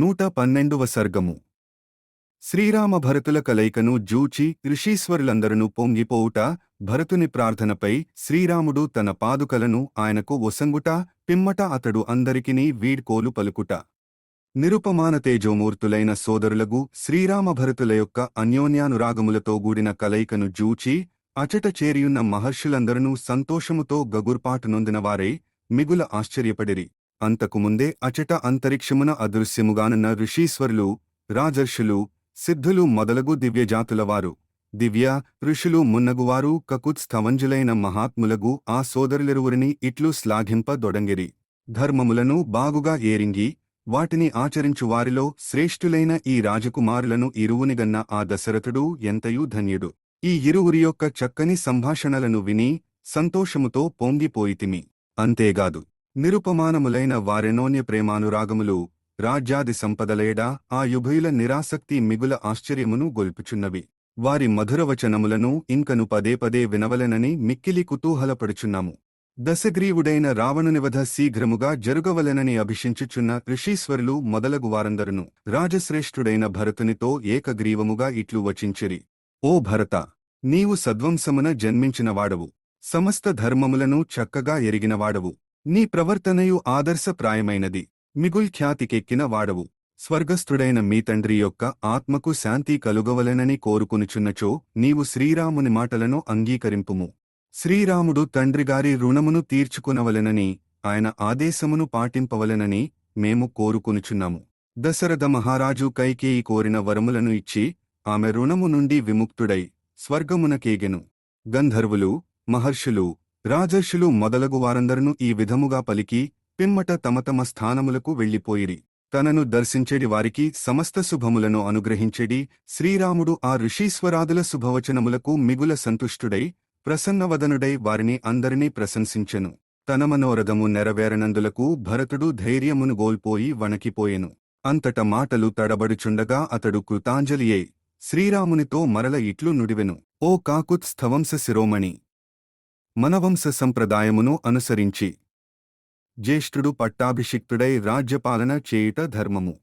నూట పన్నెండవ సర్గము. శ్రీరామ భరతుల కలయికను జూచి ఋషీశ్వరులందరూ పొంగిపోవుట భరతుని ప్రార్థనపై శ్రీరాముడు తన పాదుకలను ఆయనకు ఒసంగుట పిమ్మట అతడు అందరికినీ వీడ్కోలు పలుకుట. నిరుపమాన తేజోమూర్తులైన సోదరులగు శ్రీరామ భరతుల యొక్క అన్యోన్యానురాగములతో గూడిన కలయికను జూచి అచట చేరియున్న మహర్షులందరూ సంతోషముతో గగుర్పాటు నొందినవారై మిగుల ఆశ్చర్యపడిరి. అంతకుముందే అచట అంతరిక్షమున అదృశ్యముగానున్న ఋషీశ్వరులు రాజర్షులు సిద్ధులు మొదలగు దివ్యజాతులవారు. దివ్య ఋషులు మున్నగువారు కకుత్ స్థవంజులైన మహాత్ములగు ఆ సోదరులిరువురిని ఇట్లు శ్లాఘింప దొడంగిరి ధర్మములను బాగుగా ఏరింగి వాటిని ఆచరించు వారిలో శ్రేష్ఠులైన ఈ రాజకుమారులను ఇరువునిగన్న ఆ దశరథుడు ఎంతయూ ధన్యుడు. ఈ ఇరువురి యొక్క చక్కని సంభాషణలను విని సంతోషముతో పొంగిపోయితిమి. అంతేగాదు. నిరుపమానములైన వారెనోన్య ప్రేమానురాగములు రాజ్యాది సంపదలేడా ఆ యుభయుల నిరాసక్తి మిగుల ఆశ్చర్యమును గొల్పుచున్నవి. వారి మధురవచనములను ఇంకను పదే పదే వినవలెనని మిక్కిలి కుతూహలపడుచున్నాము. దశగ్రీవుడైన రావణునివధ శీఘ్రముగా జరుగవలెనని అభిషించుచున్న ఋషీశ్వరులు మొదలగు వారందరును రాజశ్రేష్ఠుడైన భరతునితో ఏకగ్రీవముగా ఇట్లు వచించిరి. ఓ భరత! నీవు సద్వంశమున జన్మించినవాడవు. సమస్త ధర్మములను చక్కగా ఎరిగినవాడవు. నీ ప్రవర్తనయు ఆదర్శప్రాయమైనది. మిగుల్ ఖ్యాతికెక్కిన వాడవు. స్వర్గస్థుడైన మీ తండ్రి యొక్క ఆత్మకు శాంతి కలుగవలెనని కోరుకునుచున్నచో నీవు శ్రీరాముని మాటలను అంగీకరింపుము. శ్రీరాముడు తండ్రిగారి రుణమును తీర్చుకునవలెనని ఆయన ఆదేశమును పాటింపవలెనని మేము కోరుకునుచున్నాము. దశరథ మహారాజు కైకేయి కోరిన వరములను ఇచ్చి ఆమె రుణము నుండి విముక్తుడై స్వర్గమునకేగెను. గంధర్వులు మహర్షులు రాజర్షులు మొదలగు వారందరను ఈ విధముగా పలికి పిమ్మట తమ తమ స్థానములకు వెళ్ళిపోయిరి. తనను దర్శించేడి వారికి సమస్త శుభములను అనుగ్రహించేడి శ్రీరాముడు ఆ ఋషీశ్వరాదుల శుభవచనములకు మిగుల సంతుష్టుడై ప్రసన్నవదనుడై వారిని అందరినీ ప్రశంసించెను. తన మనోరథము నెరవేరనందులకు భరతుడు ధైర్యమును గోల్పోయి వణకిపోయెను. అంతట మాటలు తడబడుచుండగా అతడు కృతాంజలియై శ్రీరామునితో మరల ఇట్లు నుడివెను. ఓ కాకుత్ స్థవంస శిరోమణి! మనవంశ సంప్రదాయమును అనుసరించి జ్యేష్ఠుడు పట్టాభిషిక్తుడై రాజ్యపాలన చేయుట ధర్మము.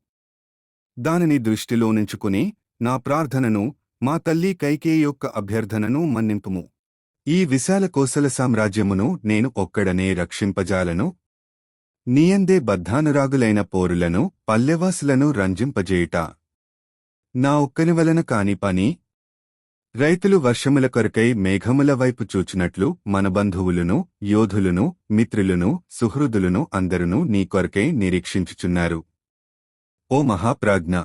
దానిని దృష్టిలోనించుకుని నా ప్రార్థనను మా తల్లి కైకేయి యొక్క అభ్యర్థనను మన్నింపుము. ఈ విశాల కోసల సామ్రాజ్యమును నేను ఒక్కడనే రక్షింపజాలను. నీయందే బద్ధానురాగులైన పోరులను పల్లెవాసులను రంజింపజేయుట. నా ఒక్కని వలన కాని పని రైతులు వర్షముల కొరకై మేఘముల వైపు చూచినట్లు మన బంధువులను యోధులను మిత్రులను సుహృదులను అందరును నీ కొరకై నిరీక్షించుచున్నారు. ఓ మహాప్రాజ్ఞ!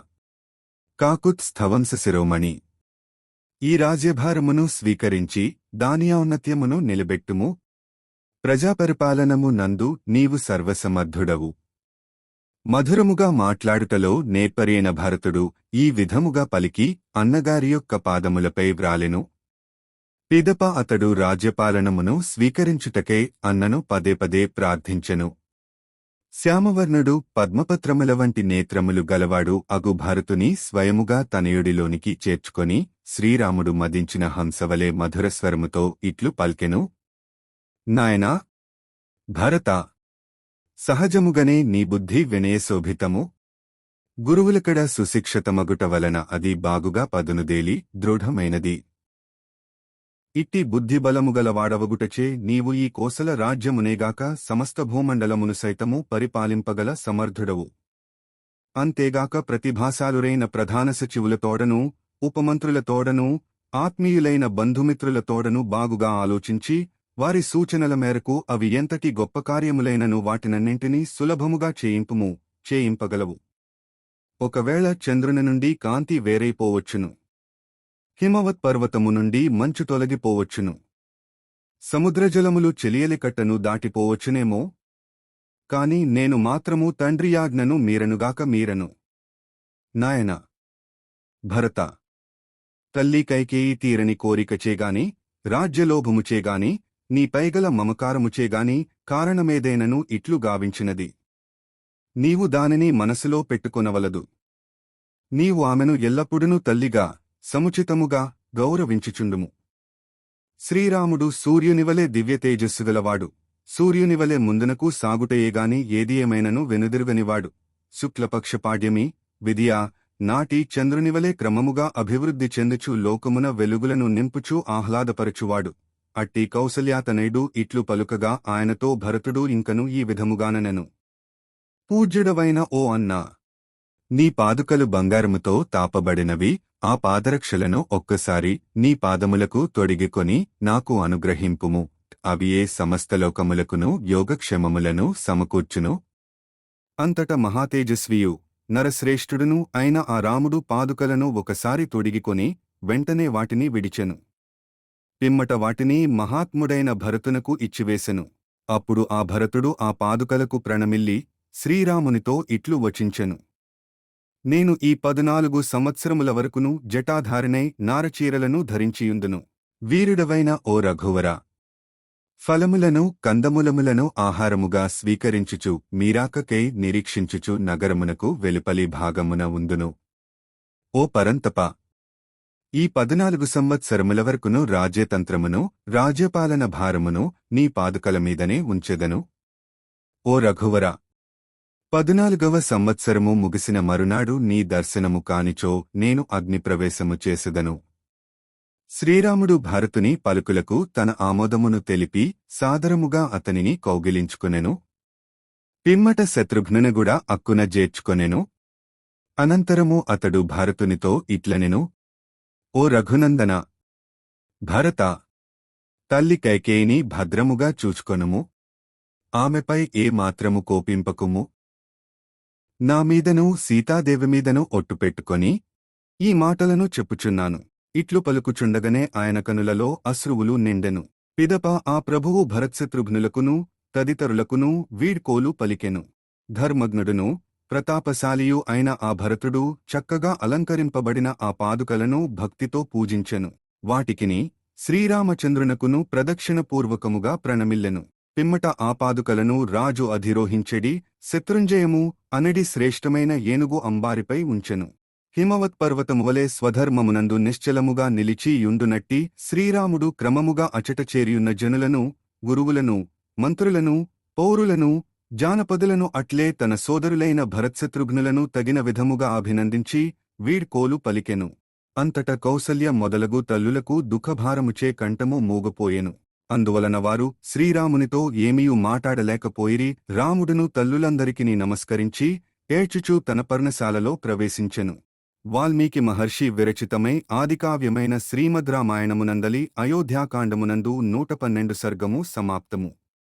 కాకుత్ స్థవంస శిరోమణి! ఈ రాజ్యభారమును స్వీకరించి దాని ఔన్నత్యమును నిలబెట్టుము. ప్రజాపరిపాలనము నందు నీవు సర్వసమర్థుడవు. మధురముగా మాట్లాడుటలో నేర్పరియన భరతుడు ఈ విధముగా పలికి అన్నగారి యొక్క పాదములపై వ్రాలెను. పిదప అతడు రాజ్యపాలనమును స్వీకరించుటకై అన్నను పదే పదే ప్రార్థించెను. శ్యామవర్ణుడు పద్మపత్రముల వంటి నేత్రములు గలవాడు అగు భరతుని స్వయముగా తనయుడిలోనికి చేర్చుకొని శ్రీరాముడు మదించిన హంసవలే మధురస్వరముతో ఇట్లు పల్కెను. నాయనా భరత సహజముగనే నీ బుద్ధి వినయశోభితము గురువులకడ సుశిక్షతమగుట వలన అది బాగుగా పదునుదేలి దృఢమైనది. ఇట్టి బుద్ధిబలముగలవాడవగుటచే నీవు ఈ కోసల రాజ్యమునేగాక సమస్త భూమండలమును సైతము పరిపాలింపగల సమర్థుడవు. అంతేగాక ప్రతిభాశాలురైన ప్రధాన సచివులతోడను ఉపమంత్రులతోడను ఆత్మీయులైన బంధుమిత్రులతోడను బాగుగా ఆలోచించి వారి సూచనల మేరకు అవి ఎంతటి గొప్ప కార్యములైనను వాటినన్నింటినీ సులభముగా చేయింపుము చేయింపగలవు. ఒకవేళ చంద్రుని నుండి కాంతి వేరైపోవచ్చును. హిమవత్ పర్వతము నుండి మంచు తొలగిపోవచ్చును. సముద్రజలములు చెలియలికట్టను దాటిపోవచ్చునేమో? కాని నేను మాత్రము తండ్రియాజ్ఞను మీరనుగాక మీరను. నాయన! భరత! తల్లి కైకేయి తీరని కోరికచేగాని రాజ్యలోభముచేగాని నీ పైగల మమకారముచేగాని కారణమేదైనను ఇట్లు గావించినది. నీవు దానిని మనసులో పెట్టుకొనవలదు. నీవు ఆమెను ఎల్లప్పుడూనూ తల్లిగా సముచితముగా గౌరవించుచుండుము. శ్రీరాముడు సూర్యునివలే దివ్యతేజస్సుగలవాడు సూర్యునివలే ముందునకు సాగుటయేగాని ఏది ఏమైనను వెనుదిరుగనివాడు. శుక్లపక్షపాడ్యమి విధియా నాటి చంద్రునివలే క్రమముగా అభివృద్ధి చెందుచు లోకమున వెలుగులను నింపుచూ ఆహ్లాదపరచువాడు. అట్టి కౌసల్యాతనయుడు ఇట్లు పలుకగా ఆయనతో భరతుడు ఇంకను ఈ విధముగాననెను. పూజ్యుడవైన ఓ అన్నా నీ పాదుకలు బంగారముతో తాపబడినవి ఆ పాదరక్షలను ఒక్కసారి నీ పాదములకు తొడిగికొని నాకు అనుగ్రహింపుము. అవి ఏ సమస్తలోకములకును యోగక్షేమములను సమకూర్చును. అంతట మహాతేజస్వియు నరశ్రేష్ఠుడును అయిన ఆ రాముడు పాదుకలను ఒకసారి తొడిగికొని వెంటనే వాటిని విడిచెను. పిమ్మట వాటిని మహాత్ముడైన భరతునకు ఇచ్చివేసెను. అప్పుడు ఆ భరతుడు ఆ పాదుకలకు ప్రణమిల్లి శ్రీరామునితో ఇట్లు వచించెను. నేను ఈ పదునాలుగు సంవత్సరముల వరకును జటాధారినై నారచీరలను ధరించియుందును. వీరుడవైన ఓ రఘువర! ఫలములను కందములములను ఆహారముగా స్వీకరించుచు మీరాకకై నిరీక్షించుచు నగరమునకు వెలుపలి భాగమున ఉందును. ఓ పరంతప! ఈ పదునాలుగు సంవత్సరముల వరకును రాజ్యతంత్రమును రాజ్యపాలన భారమును నీ పాదుకల మీదనే ఉంచెదను. ఓ రఘువర! పదునాలుగవ సంవత్సరము ముగిసిన మరునాడు నీ దర్శనము కానిచో నేను అగ్నిప్రవేశము చేసెదను. శ్రీరాముడు భరతుని పలుకులకు తన ఆమోదమును తెలిపి సాదరముగా అతనిని కౌగిలించుకొనెను. పిమ్మట శత్రుఘ్నునగుడా అక్కున జేర్చుకొనెను. అనంతరము అతడు భరతునితో ఇట్లనెను ఓ రఘునందన! భరత! తల్లి కైకేయిని భద్రముగా చూచుకొనుము. ఆమెపై ఏ మాత్రము కోపింపకుము? నా మీదను సీతాదేవి ఒట్టు పెట్టుకొని ఈ మాటలను చెప్పుచున్నాను. ఇట్లు పలుకుచుండగనే ఆయన కనులలో అశ్రువులు నిండెను. పిదప ఆ ప్రభువు భరత్శత్రుఘ్నులకును తదితరులకును వీడ్కోలు పలికెను. ధర్మజ్ఞుడును ప్రతాపశాలియు అయిన ఆ భరతుడు చక్కగా అలంకరింపబడిన ఆ పాదుకలను భక్తితో పూజించెను. వాటికిని శ్రీరామచంద్రునకును ప్రదక్షిణపూర్వకముగా ప్రణమిల్లెను. పిమ్మట ఆ పాదుకలను రాజు అధిరోహించెడి శత్రుంజయము అనడి శ్రేష్టమైన ఏనుగు అంబారిపై ఉంచెను. హిమవత్పర్వతమువలే స్వధర్మమునందు నిశ్చలముగా నిలిచి యుండునట్టి శ్రీరాముడు క్రమముగా అచటచేరియున్న జనులను గురువులను మంత్రులను పౌరులను జానపదులను అట్లే తన సోదరులైన భరత్శత్రుఘ్నులను తగిన విధముగా అభినందించి వీడ్కోలు పలికెను. అంతట కౌసల్య మొదలగు తల్లులకు దుఃఖభారముచే కంఠము మూగపోయెను. అందువలన వారు శ్రీరామునితో ఏమీయు మాటాడలేకపోయిరి రాముడును తల్లులందరికిని నమస్కరించి ఏడ్చుచూ తన పర్ణశాలలో ప్రవేశించెను. వాల్మీకి మహర్షి విరచితమై ఆదికావ్యమైన శ్రీమద్ రామాయణమునందలి అయోధ్యాకాండమునందు నూట పన్నెండు సర్గము సమాప్తము.